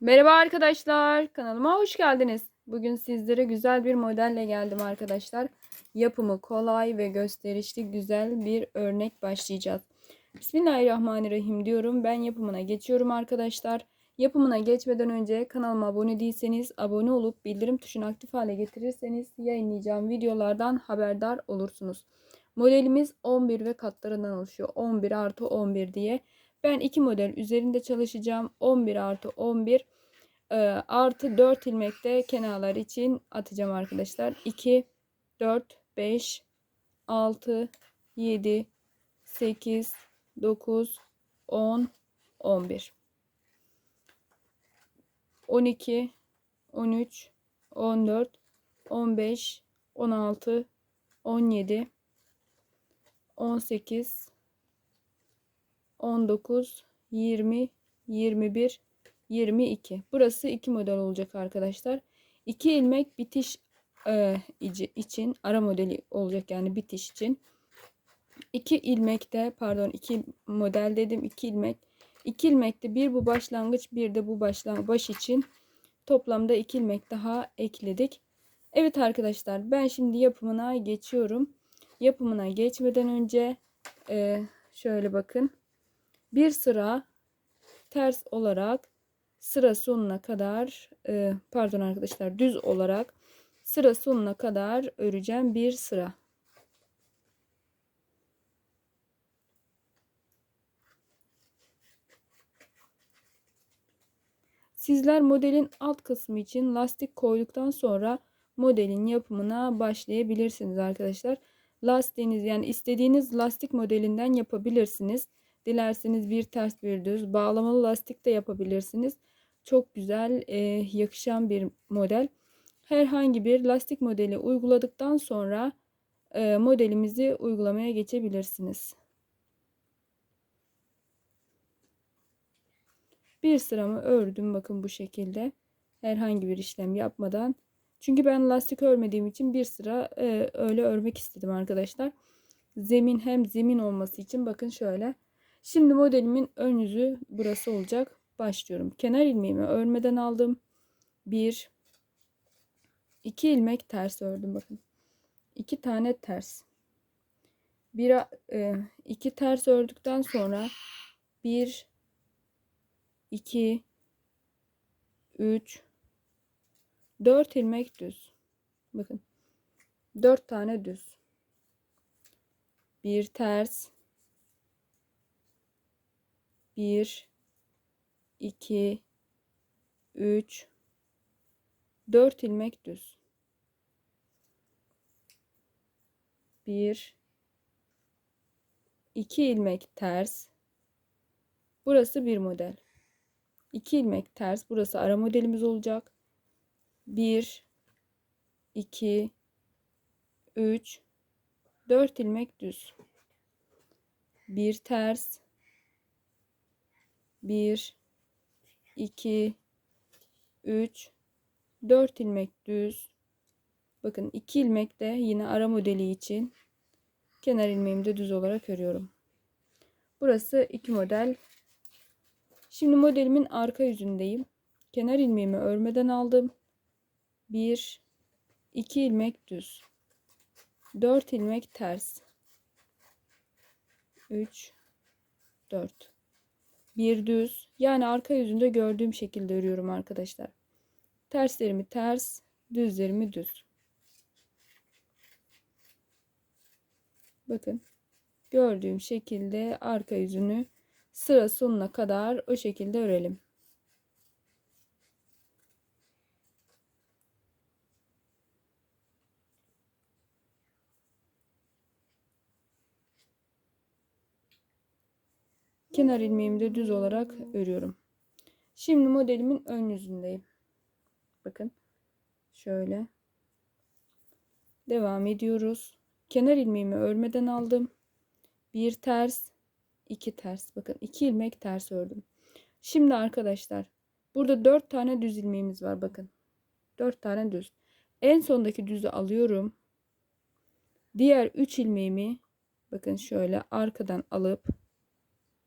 Merhaba arkadaşlar, kanalıma hoş geldiniz. Bugün sizlere güzel bir modelle geldim arkadaşlar. Yapımı kolay ve gösterişli güzel bir örnek başlayacağız. Bismillahirrahmanirrahim diyorum. Ben yapımına geçiyorum arkadaşlar. Yapımına geçmeden önce kanalıma abone değilseniz abone olup bildirim tuşunu aktif hale getirirseniz yayınlayacağım videolardan haberdar olursunuz. Modelimiz 11 ve katlarından oluşuyor. 11 artı 11 diye. Ben iki model üzerinde çalışacağım. 11 artı 11 e, artı 4 ilmekte kenarlar için atacağım arkadaşlar. 2, 4, 5, 6, 7, 8, 9, 10, 11. 12, 13, 14, 15, 16, 17, 18, 19, 20, 21, 22. Burası iki model olacak arkadaşlar. 2 ilmek bitiş e, için ara modeli olacak yani bitiş için. 2 ilmekte pardon 2 model dedim 2 ilmek. 2 ilmekte bir bu başlangıç bir de bu başlangıç baş için toplamda 2 ilmek daha ekledik. Evet arkadaşlar ben şimdi yapımına geçiyorum. Yapımına geçmeden önce e, şöyle bakın bir sıra ters olarak sıra sonuna kadar e, pardon arkadaşlar düz olarak sıra sonuna kadar öreceğim bir sıra. Sizler modelin alt kısmı için lastik koyduktan sonra modelin yapımına başlayabilirsiniz arkadaşlar. Lastiğiniz yani istediğiniz lastik modelinden yapabilirsiniz. Dilerseniz bir ters bir düz bağlamalı lastik de yapabilirsiniz. Çok güzel e, yakışan bir model. Herhangi bir lastik modeli uyguladıktan sonra e, modelimizi uygulamaya geçebilirsiniz. Bir sıramı ördüm bakın bu şekilde. Herhangi bir işlem yapmadan. Çünkü ben lastik örmediğim için bir sıra e, öyle örmek istedim arkadaşlar. Zemin hem zemin olması için bakın şöyle Şimdi modelimin ön yüzü burası olacak. Başlıyorum. Kenar ilmeğimi örmeden aldım. 1 2 ilmek ters ördüm bakın. 2 tane ters. Bir e, iki ters ördükten sonra 1 2 3 4 ilmek düz. Bakın. 4 tane düz. Bir ters 1 2 3 4 ilmek düz. 1 2 ilmek ters. Burası bir model. 2 ilmek ters. Burası ara modelimiz olacak. 1 2 3 4 ilmek düz. Bir ters 1 2 3 4 ilmek düz. Bakın 2 ilmek de yine ara modeli için kenar ilmeğimi de düz olarak örüyorum. Burası iki model. Şimdi modelimin arka yüzündeyim. Kenar ilmeğimi örmeden aldım. 1 2 ilmek düz. 4 ilmek ters. 3 4 bir düz yani arka yüzünde gördüğüm şekilde örüyorum arkadaşlar. Terslerimi ters, düzlerimi düz. Bakın gördüğüm şekilde arka yüzünü sıra sonuna kadar o şekilde örelim. Kenar ilmeğimi de düz olarak örüyorum. Şimdi modelimin ön yüzündeyim. Bakın şöyle. Devam ediyoruz. Kenar ilmeğimi örmeden aldım. Bir ters, iki ters. Bakın iki ilmek ters ördüm. Şimdi arkadaşlar burada dört tane düz ilmeğimiz var. Bakın dört tane düz. En sondaki düzü alıyorum. Diğer üç ilmeğimi bakın şöyle arkadan alıp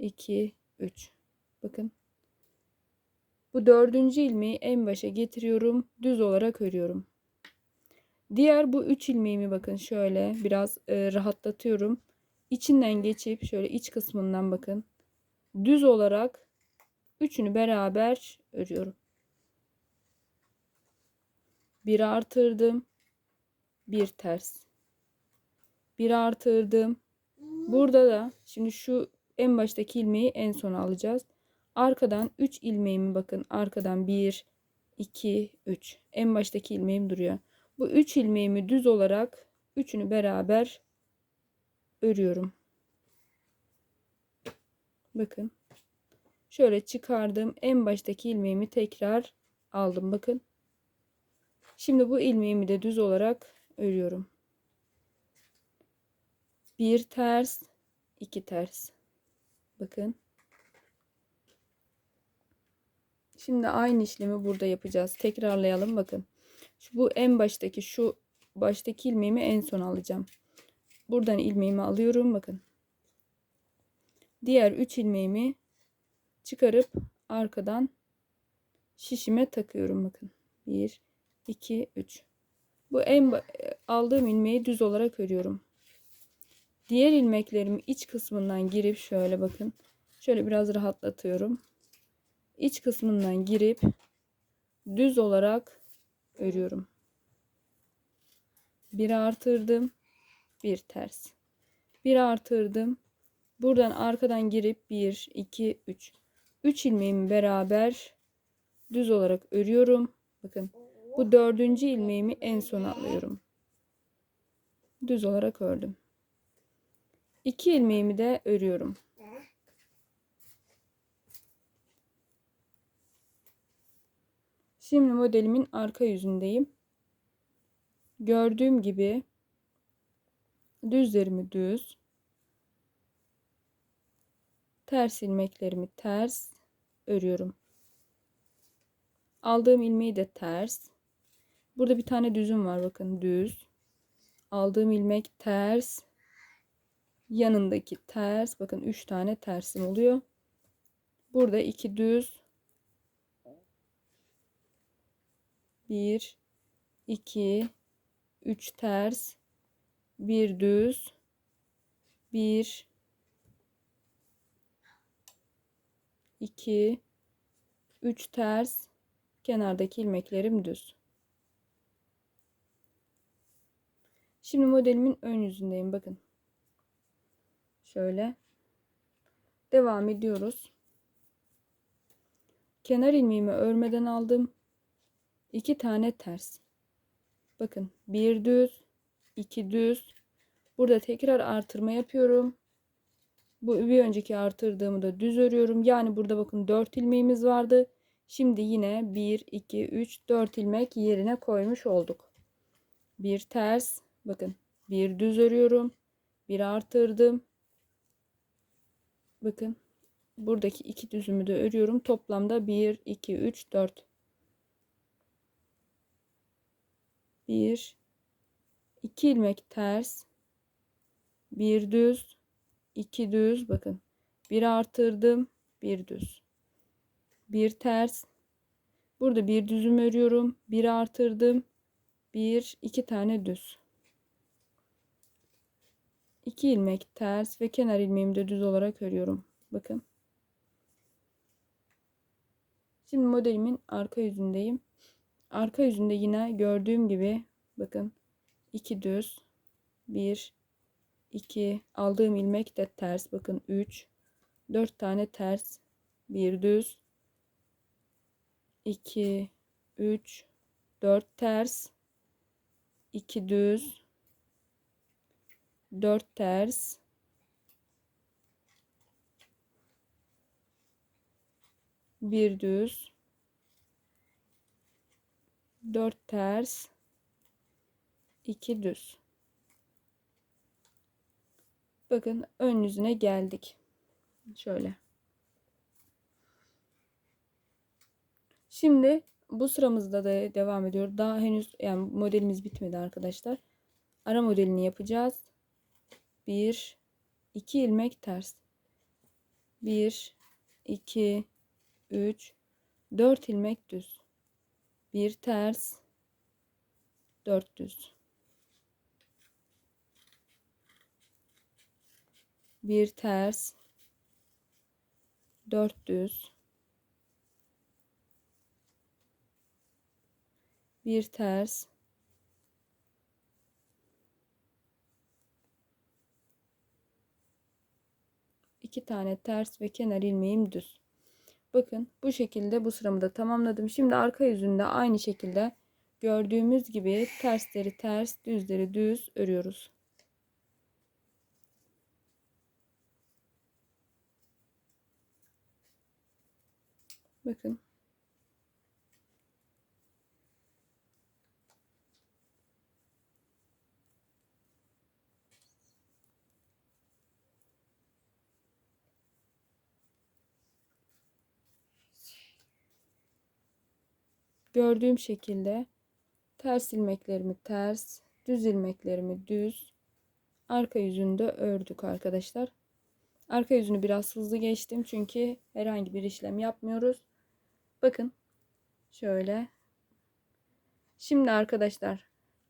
2, 3. Bakın. Bu dördüncü ilmeği en başa getiriyorum. Düz olarak örüyorum. Diğer bu üç ilmeğimi bakın şöyle biraz e, rahatlatıyorum. İçinden geçip şöyle iç kısmından bakın. Düz olarak üçünü beraber örüyorum. Bir artırdım. Bir ters. Bir artırdım. Burada da şimdi şu en baştaki ilmeği en sona alacağız. Arkadan 3 ilmeğimi bakın. Arkadan 1, 2, 3. En baştaki ilmeğim duruyor. Bu 3 ilmeğimi düz olarak üçünü beraber örüyorum. Bakın. Şöyle çıkardım. En baştaki ilmeğimi tekrar aldım. Bakın. Şimdi bu ilmeğimi de düz olarak örüyorum. Bir ters, iki ters. Bakın. Şimdi aynı işlemi burada yapacağız. Tekrarlayalım bakın. Şu, bu en baştaki şu baştaki ilmeğimi en son alacağım. Buradan ilmeğimi alıyorum bakın. Diğer 3 ilmeğimi çıkarıp arkadan şişime takıyorum bakın. 1 2 3. Bu en aldığım ilmeği düz olarak örüyorum. Diğer ilmeklerimi iç kısmından girip şöyle bakın. Şöyle biraz rahatlatıyorum. İç kısmından girip düz olarak örüyorum. Bir artırdım. Bir ters. Bir artırdım. Buradan arkadan girip 1, 2, 3. 3 ilmeğimi beraber düz olarak örüyorum. Bakın bu dördüncü ilmeğimi en sona alıyorum. Düz olarak ördüm. 2 ilmeğimi de örüyorum. Şimdi modelimin arka yüzündeyim. Gördüğüm gibi düzlerimi düz, ters ilmeklerimi ters örüyorum. Aldığım ilmeği de ters. Burada bir tane düzüm var bakın düz. Aldığım ilmek ters. Yanındaki ters. Bakın 3 tane tersim oluyor. Burada iki düz. 1 2 3 ters. Bir düz. 1 2 3 ters kenardaki ilmeklerim düz. Şimdi modelimin ön yüzündeyim bakın. Şöyle devam ediyoruz. Kenar ilmeğimi örmeden aldım. 2 tane ters. Bakın bir düz, iki düz. Burada tekrar artırma yapıyorum. Bu bir önceki artırdığımı da düz örüyorum. Yani burada bakın 4 ilmeğimiz vardı. Şimdi yine 1, 2, 3, 4 ilmek yerine koymuş olduk. Bir ters. Bakın bir düz örüyorum. Bir artırdım. Bakın buradaki iki düzümü de örüyorum. Toplamda 1, 2, 3, 4. 1, 2 ilmek ters. Bir düz. 2 düz. Bakın. Bir artırdım. Bir düz. Bir ters. Burada bir düzüm örüyorum. Bir artırdım. Bir, iki tane düz. 2 ilmek ters ve kenar ilmeğimi de düz olarak örüyorum. Bakın. Şimdi modelimin arka yüzündeyim. Arka yüzünde yine gördüğüm gibi bakın 2 düz 1 2 aldığım ilmek de ters. Bakın 3 4 tane ters. Bir düz. 2 3 4 ters. 2 düz 4 ters. Bir düz. 4 ters. 2 düz. Bakın ön yüzüne geldik. Şöyle. Şimdi bu sıramızda da devam ediyor. Daha henüz yani modelimiz bitmedi arkadaşlar. Ara modelini yapacağız 1 2 ilmek ters 1 2 3 4 ilmek düz. Bir ters. 4 düz. Bir ters. 4 düz. Bir ters. İki tane ters ve kenar ilmeğim düz. Bakın bu şekilde bu sıramı da tamamladım. Şimdi arka yüzünde aynı şekilde gördüğümüz gibi tersleri ters, düzleri düz örüyoruz. Bakın. Gördüğüm şekilde ters ilmeklerimi ters, düz ilmeklerimi düz, arka yüzünde ördük arkadaşlar. Arka yüzünü biraz hızlı geçtim çünkü herhangi bir işlem yapmıyoruz. Bakın şöyle. Şimdi arkadaşlar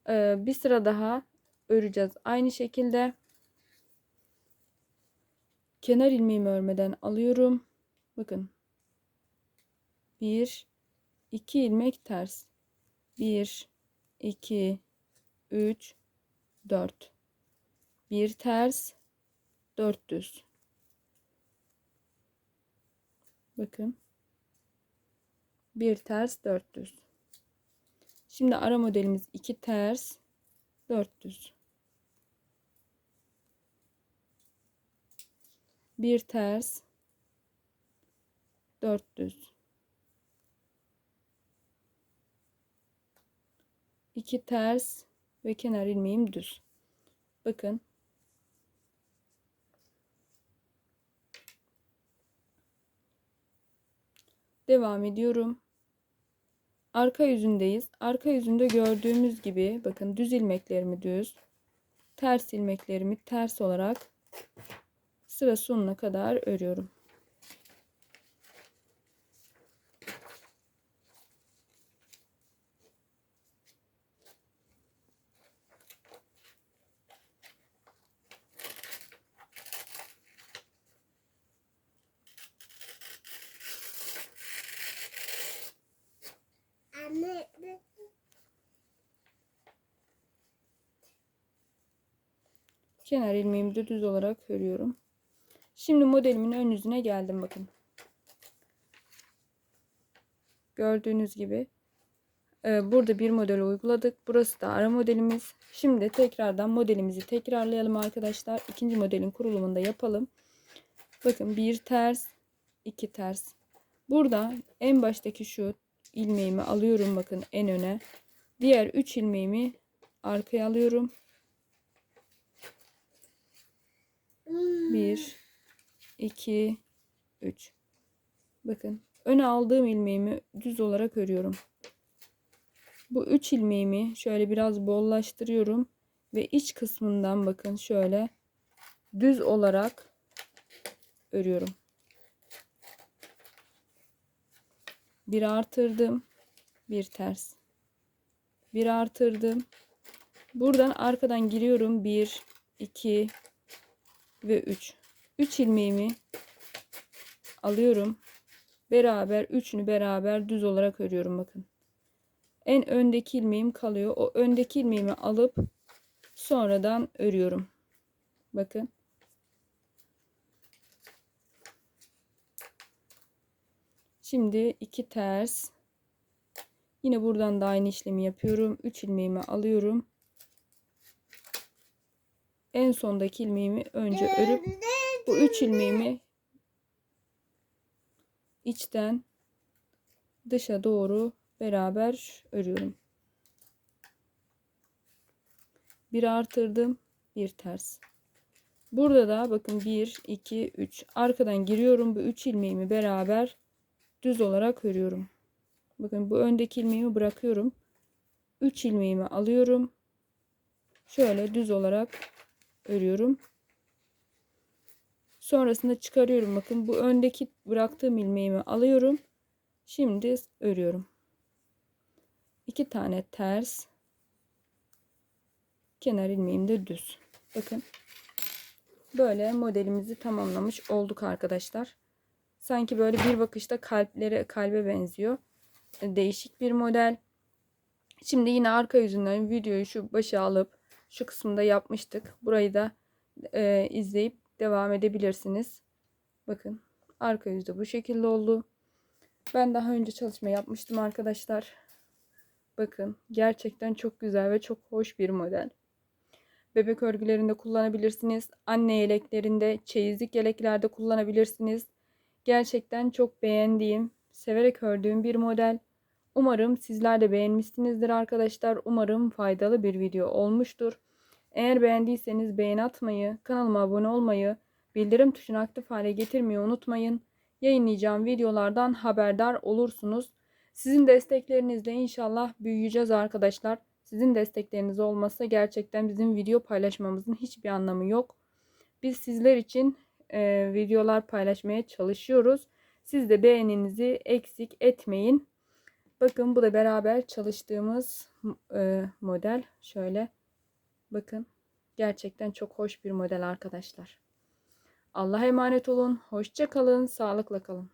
e, bir sıra daha öreceğiz. Aynı şekilde kenar ilmeğimi örmeden alıyorum. Bakın. 1 2 ilmek ters. 1 2 3 4 1 ters 4 düz. Bakın. Bir ters, dört düz. Şimdi ara modelimiz iki ters, dört düz. Bir ters, dört düz. İki ters ve kenar ilmeğim düz. Bakın Devam ediyorum. Arka yüzündeyiz. Arka yüzünde gördüğümüz gibi bakın düz ilmeklerimi düz, ters ilmeklerimi ters olarak sıra sonuna kadar örüyorum. Kenar ilmeğimi de düz olarak örüyorum. Şimdi modelimin ön yüzüne geldim bakın. Gördüğünüz gibi e, burada bir model uyguladık. Burası da ara modelimiz. Şimdi tekrardan modelimizi tekrarlayalım arkadaşlar. İkinci modelin kurulumunu da yapalım. Bakın bir ters, iki ters. Burada en baştaki şu ilmeğimi alıyorum bakın en öne. Diğer 3 ilmeğimi arkaya alıyorum. 1 2 3 Bakın öne aldığım ilmeğimi düz olarak örüyorum. Bu 3 ilmeğimi şöyle biraz bollaştırıyorum ve iç kısmından bakın şöyle düz olarak örüyorum. Bir artırdım, bir ters. Bir artırdım. Buradan arkadan giriyorum. 1 2 ve 3. 3 ilmeğimi alıyorum. Beraber üçünü beraber düz olarak örüyorum bakın. En öndeki ilmeğim kalıyor. O öndeki ilmeğimi alıp sonradan örüyorum. Bakın. Şimdi iki ters. Yine buradan da aynı işlemi yapıyorum. 3 ilmeğimi alıyorum en sondaki ilmeğimi önce örüp bu üç ilmeğimi içten dışa doğru beraber örüyorum. Bir artırdım, bir ters. Burada da bakın 1 2 3 arkadan giriyorum bu 3 ilmeğimi beraber düz olarak örüyorum. Bakın bu öndeki ilmeğimi bırakıyorum. 3 ilmeğimi alıyorum. Şöyle düz olarak örüyorum. Sonrasında çıkarıyorum. Bakın bu öndeki bıraktığım ilmeğimi alıyorum. Şimdi örüyorum. İki tane ters. Kenar ilmeğim de düz. Bakın. Böyle modelimizi tamamlamış olduk arkadaşlar. Sanki böyle bir bakışta kalplere kalbe benziyor. Değişik bir model. Şimdi yine arka yüzünden videoyu şu başa alıp şu kısımda yapmıştık. Burayı da e, izleyip devam edebilirsiniz. Bakın arka yüzde bu şekilde oldu. Ben daha önce çalışma yapmıştım arkadaşlar. Bakın gerçekten çok güzel ve çok hoş bir model. Bebek örgülerinde kullanabilirsiniz. Anne yeleklerinde, çeyizlik yeleklerde kullanabilirsiniz. Gerçekten çok beğendiğim, severek ördüğüm bir model. Umarım sizler de beğenmişsinizdir arkadaşlar. Umarım faydalı bir video olmuştur. Eğer beğendiyseniz beğeni atmayı, kanalıma abone olmayı, bildirim tuşunu aktif hale getirmeyi unutmayın. Yayınlayacağım videolardan haberdar olursunuz. Sizin desteklerinizle inşallah büyüyeceğiz arkadaşlar. Sizin destekleriniz olmasa gerçekten bizim video paylaşmamızın hiçbir anlamı yok. Biz sizler için e, videolar paylaşmaya çalışıyoruz. Siz de beğeninizi eksik etmeyin. Bakın bu da beraber çalıştığımız e, model. Şöyle bakın. Gerçekten çok hoş bir model arkadaşlar. Allah'a emanet olun. Hoşça kalın. Sağlıkla kalın.